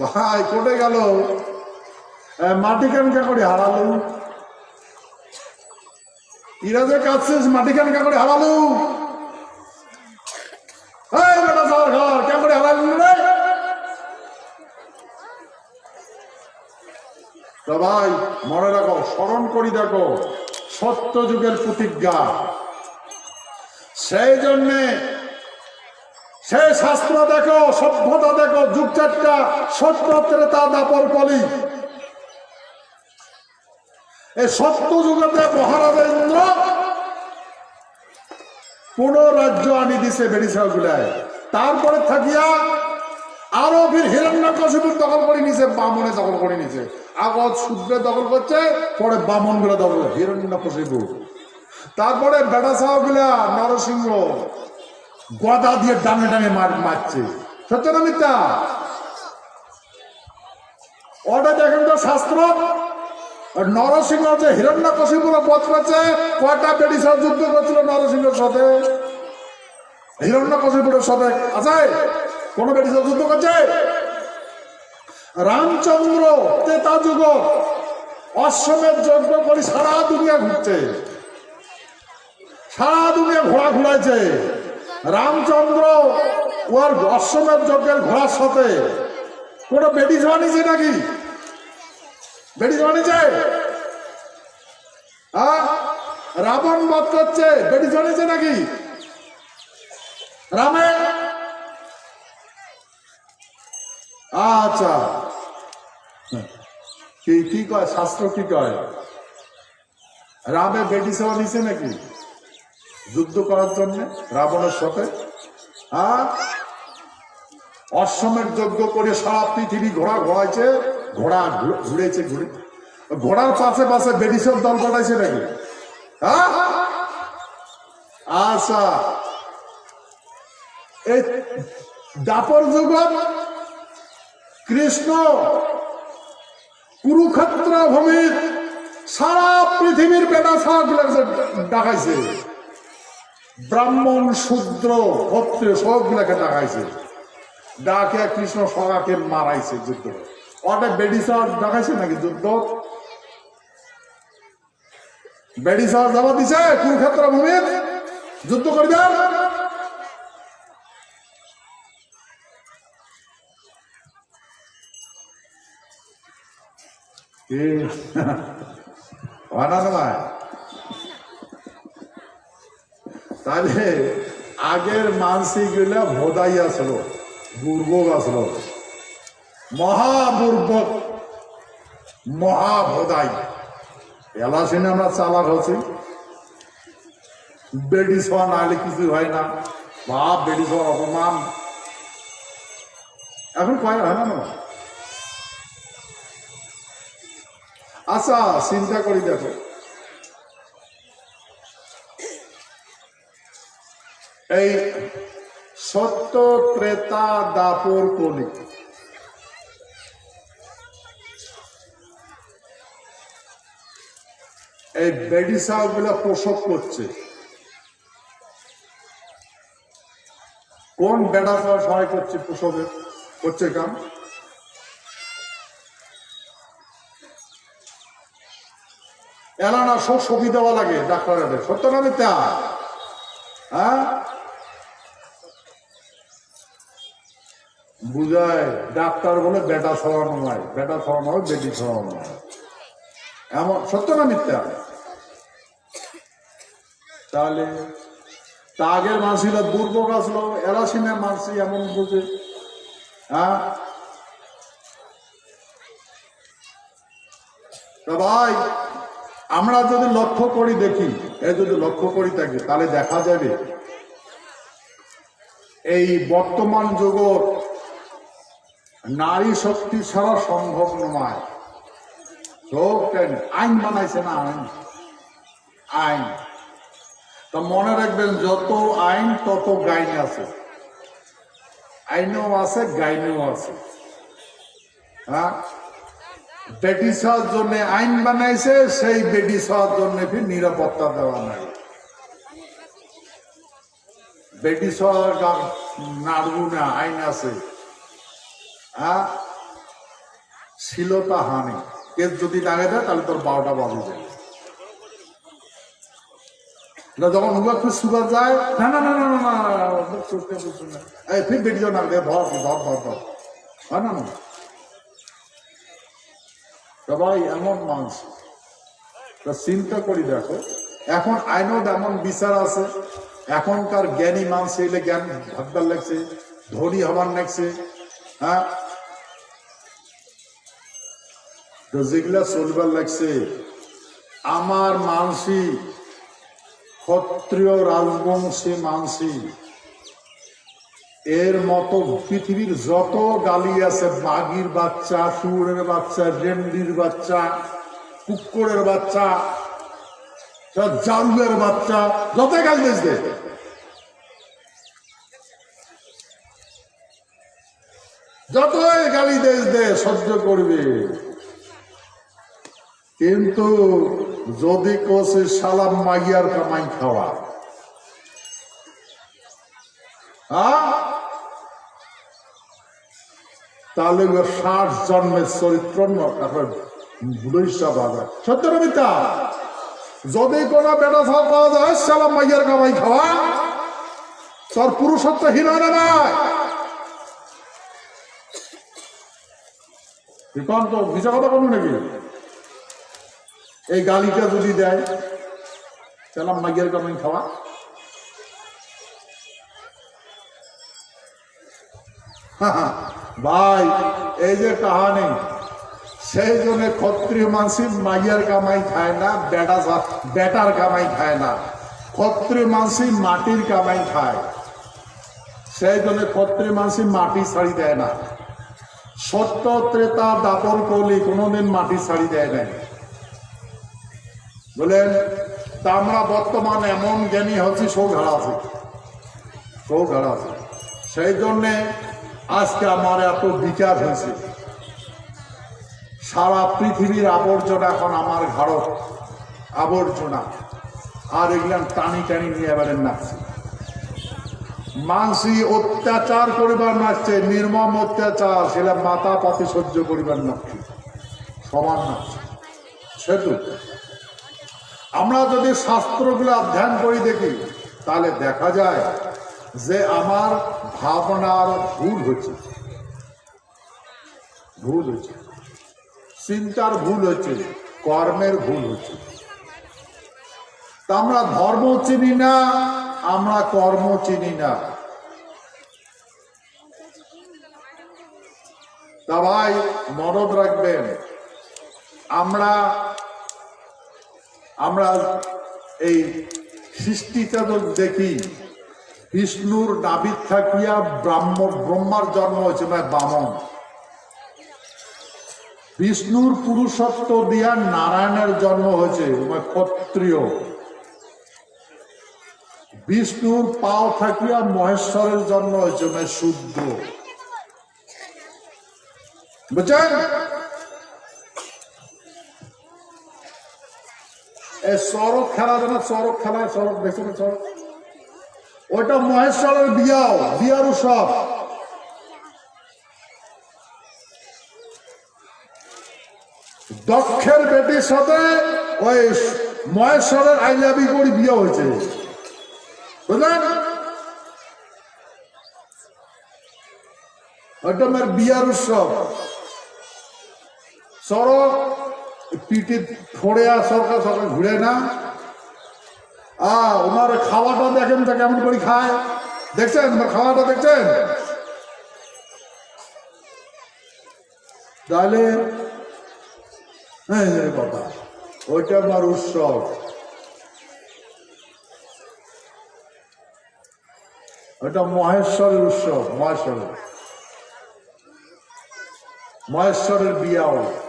ভাই কোটে গেল? মাটি কেন কে করে হারালু? ইরা যে মাটি কেন কে করে হারালু কে ভাই, মনে রাখো, স্মরণ করি দেখো, সত্য যুগের প্রতিজ্ঞা। সেই জন্যে সেই শাস্ত্র দেখো, সভ্যতা দেখো, যুগ চারটা দাপর এই সত্য ইন্দ্র কোন রাজ্য আনি দিছে তারপরে থাকিয়া আরও ফির হিরণ্য কশিপুর দখল করে নিছে, বামনে দখল করে নিছে। আগত শূদ্রে দখল করছে, পরে বামনগুলা দখল করে হিরণ্য কশিপুর তারপরে বেটা সাহগুলা নরসিংহ গদা দিয়ে ডানে ডানে মারছে। সত্য না মিথ্যা? ওটা দেখেন তো শাস্ত্র। নরসিংহ যে হিরণ্য কশিপুর বধ করেছে, কয়টা বেডিসা যুদ্ধ করছিল নরসিংহের সাথে? হিরণ্য কশিপুরের সাথে আছে? কোন বেডিসা যুদ্ধ করছে? রামচন্দ্র তেতা যুগ। অশ্বমের যজ্ঞ করে সারা দুনিয়া ঘুরছে। সারা দুনিয়া ঘোড়া ঘুরাইছে। রামচন্দ্র ওর অশ্বমের যজ্ঞের ঘোড়ার সাথে। কোনো বেটি জমানিছে নাকি? বেটি জমানিছে হ্যাঁ রাবণ বধ করছে বেটি জমানিছে নাকি? রামে? আচ্ছা। কি কি কয়? শাস্ত্র কি কয়? রামে বেটি সেবা নিছে নাকি? যুদ্ধ করার জন্য, রাবণের সাথে। হ্যাঁ? অশ্বমের যজ্ঞ করে সারা পৃথিবী ঘোড়া ঘোড়াইছে, ঘোড়া ঘুরেছে, ঘুরে ঘোড়ার পাশে পাশে বেডিসের দল ঘটাইছে নাকি? হ্যাঁ? আচ্ছা। এই দাপর যুগ কৃষ্ণ কুরুক্ষেত্র ভূমির সারা পৃথিবীর বেটা সাগুলো ডাকাইছে। ব্রাহ্মণ, শূদ্র, ক্ষত্রিয়, সবগুলাকে ডাকাইছে ডাকে কৃষ্ণ সগাকে মারাইছে যুদ্ধ। ওটা বেডিসার ডাকাইছে নাকি যুদ্ধ? বেডিসার জবাব দিছে, কুরুক্ষেত্র ভূমির। যুদ্ধ করবে হয় না নয় তাহলে আগের মানসিকগুলা ভোদাই আসলো বুর্বক আসলো। মহাবুর্বক মহাভোদাই এলা সিনে আমরা চালাক হচ্ছি। বেডি না হলে কিছু হয় না। বাপ বেডিস সোয়া অপমান। এখন কয় হয় না? আচ্ছা চিন্তা করি দেখো। এই সত্য ত্রেতা দাপর কলি এই বেডিসা গুলা প্রসব করছে। কোন বেড়া সহায় করছে প্রসবের করছে কাম? এলানা সব ছবি দেওয়া লাগে, ডাক্তারের সত্য না মিথ্যা? হ্যাঁ? বুঝায়, ডাক্তার বলে বেটা সরানো নয় বেটা সরানো হয়, বেটি সরানো হয়। এমন, সত্য না মিথ্যা? তাহলে তা আগের মানসিরা দুর্ভোগ আসলো, এরা সিনে মানসি এমন বুঝে। হ্যাঁ? ভাই, আমরা যদি লক্ষ্য করি দেখি, এ যদি লক্ষ্য করি থাকি তাহলে দেখা যাবে, এই বর্তমান যুগত নারী শক্তি ছাড়া সম্ভব নয়। আইন বানাইছে না আইন? আইন। তা মনে রাখবেন, যত আইন, তত গাইন আছে। আইনও আছে, গাইনেও আছে। হ্যাঁ? বেটি সবার জন্য আইন বানাইছে, সেই বেটি সবার জন্য নিরাপত্তা দেওয়া নাই। বেটি সবার নাড়বু না, আইন আছে। হ্যাঁ শিলতা হানি কেস যদি লাগে দেয় তাহলে তোর বারোটা বাজে যায় যখন উগা খুব সুগার যায় না না না না না না না, এই ফির না ধর ধর ধর ধর হয় না না এমন মানুষ তা চিন্তা করি দেখো এখন আইনত এমন বিচার আছে এখনকার জ্ঞানী মানুষ এলে জ্ঞান ভাববার লাগছে ধনী হবার লাগছে হ্যাঁ তো যেগুলা চলবার লাগছে, আমার মানসি, ক্ষত্রিয় রাজবংশী মানসি, এর মতো পৃথিবীর যত গালি আছে, বাঘির বাচ্চা, শুয়োরের বাচ্চা রেন্ডির বাচ্চা, কুকুরের বাচ্চা জারুলের বাচ্চা যত গালি দিয়েছে যতই গালি দেশ দে, সহ্য করবে। কিন্তু যদি কোসে সালাম মাগিয়ার কামাই খাওয়া। তাহলে ষাট জন্মের চরিত্র ভুলইসা বাজার সত্য না যদি কোন বেটা ছাড় পাওয়া যায়, সালাম মাইয়ার কামাই খাওয়া, তোর পুরুষত্ব হীন না নাই বিকন কথা বলব নাকি? এই গালিটা যদি দেয় সালাম মাইয়ার কামাই খাওয়া। ভাই, এই যে কাহানি, সেই জন্য ক্ষত্রিয় মানসি মাইয়ার কামাই খায় না, বেটা বেটার কামাই খায় না। ক্ষত্রিয় মানসি মাটির কামাই খায়। সেই জন্য ক্ষত্রিয় মানসি মাটি ছাড়ি দেয় না। সত্য ত্রেতা দাপর কলি কোনোদিন মাটি ছাড়ি দেয় নাই। বলেন, তা আমরা বর্তমান এমন জ্ঞানী হচ্ছি সৌঘাড়া আছে। সৌঘাড়া আছে। সেই জন্যে আজকে আমার এত বিচার হয়েছে। সারা পৃথিবীর আবর্জনা এখন আমার ঘর আবর্জনা। আর এগুলাম টানি টানি নিয়ে এবারে নাচছে। মানসি অত্যাচার করিবার নাচছে, নির্মম অত্যাচার, সেটা মাথা পাতি সহ্য করিবার নাচছে সমান নাচছে সেতু আমরা যদি শাস্ত্রগুলো অধ্যয়ন করি দেখি, তাহলে দেখা যায় যে আমার ভাবনার ভুল হচ্ছে। ভুল হচ্ছে। চিন্তার ভুল হচ্ছে, কর্মের ভুল হচ্ছে। তা আমরা ধর্ম চিনি না, আমরা কর্ম চিনি না। তা ভাই মদত রাখবেন, আমরা আমরা এই সৃষ্টিতে তো দেখি, বিষ্ণুর নাবিদ থাকিয়া ব্রাহ্ম ব্রহ্মার জন্ম হয়েছে মানে বামন। বিষ্ণুর পুরুষত্ব দিয়া নারায়ণের জন্ম হয়েছে মানে ক্ষত্রিয়। বিষ্ণুর পাও থাকিয়া মহেশ্বরের জন্ম হয়েছে মানে শুদ্ধ। বুঝছেন? এই চরক খেলা যেন চরক খেলা চরক দেখছেন চরক ওইটা মহেশ্বরের বিয়াও বিয়ার উৎসব দক্ষের বেটির সাথে ওই মহেশ্বরের আইলাবি করি বিয়ে হয়েছে। বুঝলেন? ওইটা আমার বিয়ার উৎসব চরক পিঠে ফোড়ে আর সরকার সরকার ঘুরে না। আ, ওনার খাওয়াটা দেখেন তা কেমন করে খায়। দেখছেন? খাওয়াটা দেখছেন? তাহলে হ্যাঁ কথা ওইটা আমার উৎসব। ওইটা মহেশ্বরের উৎসব, মহেশ্বরের। মহেশ্বরের বিয়াও।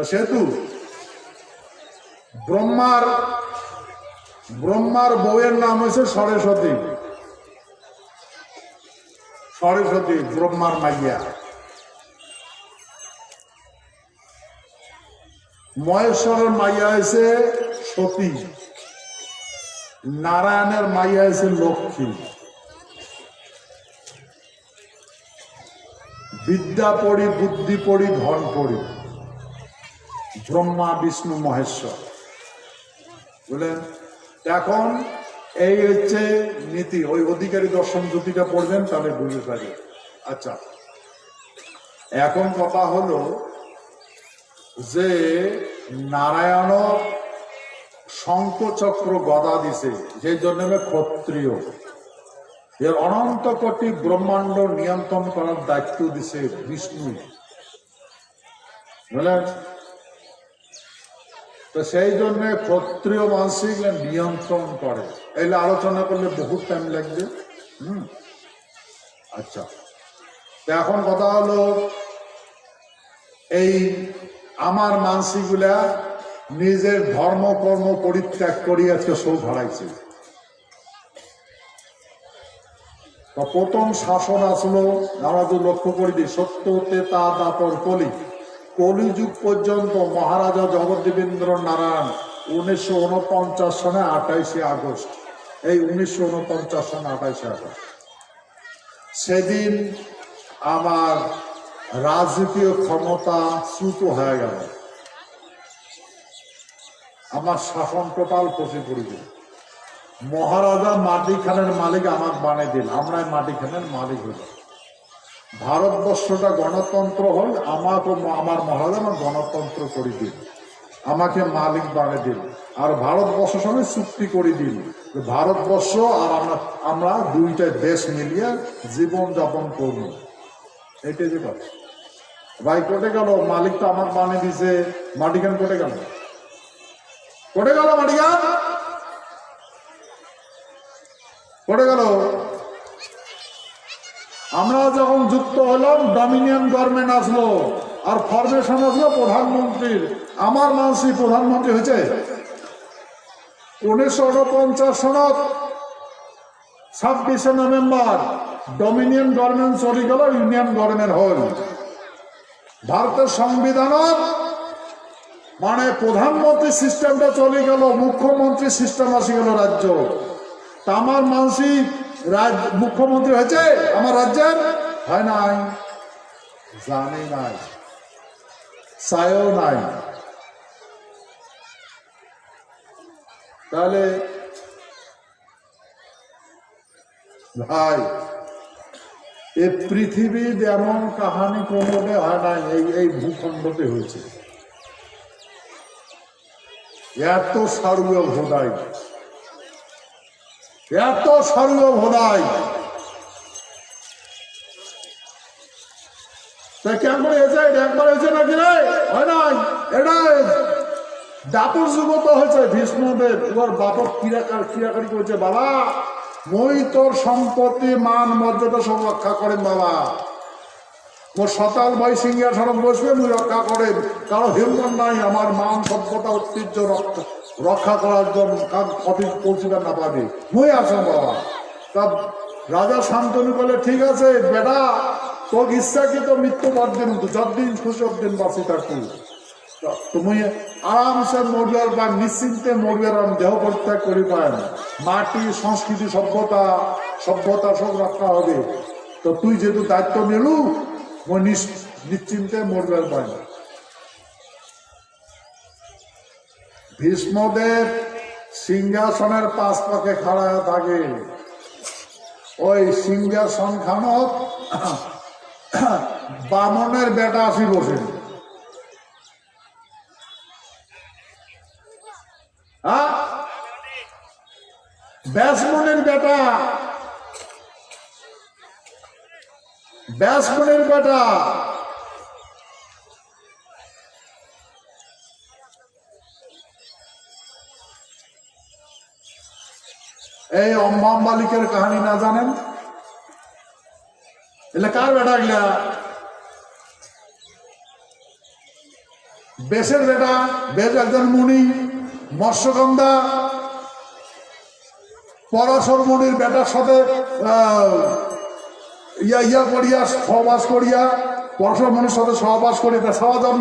তা সেতু ব্রহ্মার ব্রহ্মার বউয়ের নাম হয়েছে সরস্বতী। সরস্বতী ব্রহ্মার মাইয়া। মহেশ্বরের মাইয়া হয়েছে সতী। নারায়ণের মাইয়া হয়েছে লক্ষ্মী। বিদ্যা পড়ি, বুদ্ধি পড়ি, ধন পড়ি। ব্রহ্মা, বিষ্ণু, মহেশ্বর। বুঝলেন এখন এই হচ্ছে নীতি, ওই অধিকারী দর্শন জ্যোতিটা পড়বেন, তাহলে বুঝতে পারি আচ্ছা এখন কথা হলো যে নারায়ণ শঙ্কচক্র গদা দিছে যে জন্য ক্ষত্রিয়। এর অনন্ত কোটি ব্রহ্মাণ্ড নিয়ন্ত্রণ করার দায়িত্ব দিছে বিষ্ণু। বুঝলেন তো সেই জন্য ক্ষত্রিয় মানসিক নিয়ন্ত্রণ করে। এগুলো আলোচনা করলে বহুত টাইম লাগবে। হুম। আচ্ছা। তো এখন কথা হলো, এই আমার মানসিকগুলা নিজের ধর্ম, কর্ম পরিত্যাগ করি আজকে সৌ হারাইছে প্রথম শাসন আসলো আমরা তো লক্ষ্য করি সত্য, তেতা দাপর কলি। কলিযুগ পর্যন্ত মহারাজা জগদ্দেবেন্দ্র নারায়ণ উনিশশো উনপঞ্চাশ সনে আঠাইশে আগস্ট। এই উনিশশো উনপঞ্চাশ সনে আঠাইশে আগস্ট। সেদিন আমার রাজকীয় ক্ষমতা চ্যুত হয়ে গেল। আমার শাসন টোটাল পচে পড়িল মহারাজা মাটিখানের মালিক আমাকে বানিয়ে দিল। আমরাই মাটিখানের মালিক হইল ভারতবর্ষটা গণতন্ত্র হল আমার আমার মহারাজা আমার গণতন্ত্র করে দিল। আমাকে মালিক বানিয়ে দিল। আর ভারতবর্ষের সঙ্গে চুক্তি করে দিল। ভারতবর্ষ আর আমরা আমরা দুইটা দেশ মিলিয়ে জীবনযাপন করব। এটাই যে কথা। ভাই, কোটে গেল? মালিক তো আমার বানিয়ে দিছে। মাটিখান কোটে গেল? কোটে গেল মাটিখান? কোটে গেল? আমরা যখন যুক্ত হলাম ডমিনিয়ন গভর্নমেন্ট আসলো, আর ফরমেশন আসলো প্রধানমন্ত্রীর। আমার মানসি প্রধানমন্ত্রী হয়েছে। উনিশশো উনপঞ্চাশ সনত ছাব্বিশে নভেম্বর ডমিনিয়ন গভর্নমেন্ট চলে গেল ইউনিয়ন গভর্নমেন্ট হল। ভারতের সংবিধানত মানে প্রধানমন্ত্রী সিস্টেমটা চলে গেল মুখ্যমন্ত্রী সিস্টেম আসি গেল রাজ্য। তা আমার মানসিক মুখ্যমন্ত্রী হয়েছে, আমার রাজ্যের? হয় নাই। জানে নাই। চায়ও নাই। তাহলে, ভাই, এ পৃথিবীর এমন কাহানি কোনোটে হয় নাই, এই এই ভূখণ্ডতে হয়েছে। এত সারুয় ভোদাই। এত সারুয় ভোদাই কেমন হয়েছে একবার হয়েছে নাকি হয় নাই? এটা দাপর যুগ তো হয়েছে ভীষ্মদেব এবার বাপক ক্রিয়াকার ক্রিয়াকারী করেছে, বাবা। মই তোর সম্পত্তি, মান, মর্যাদা সব রক্ষা করেন, বাবা। মোর সতাল ভাই সিংহাসন বসবে, মুই রক্ষা করেন। কারও হিম্মত নাই, আমার মান, সভ্যতা, ঐতিহ্য রক্ষা রক্ষা করার জন্য অফিস পৌঁছিবে না পাবে। মুই আসলাম বাবা। তা রাজা শান্তনু বলে, ঠিক আছে, বেটা, তোর ইচ্ছাকৃত মৃত্যু বর্দিন যতদিন খুশি দিন বাঁচি থাকু তুমি আরামসে মরিয়ার বা নিশ্চিন্তে মরিয়ার দেহ পরিত্যাগ করি পায় মাটি, সংস্কৃতি, সভ্যতা সভ্যতা সব রক্ষা হবে। তো তুই যেহেতু দায়িত্ব নিলু নিশ্চিন্তে মরিয়ার পায় ভীষ্মদেব সিংহাসনের পাঁচ পাকে খাড়া থাকে। ওই সিংহাসন খানত বামনের বেটা আসি বসে। হ্যাঁ? ব্যাসমনের বেটা। ব্যাসমনের বেটা। এই অম্বাম মালিকের কাহানি না জানেন? এলে কার বেটা গিলা বেশের বেটা, বেশ একজন মুনি, মৎস্যগন্ধা। পরাশর মুনির বেটার সাথে ইয়া ইয়া করিয়া সহবাস করিয়া, পরাশর মুনির সাথে সহবাস করিয়া সহজন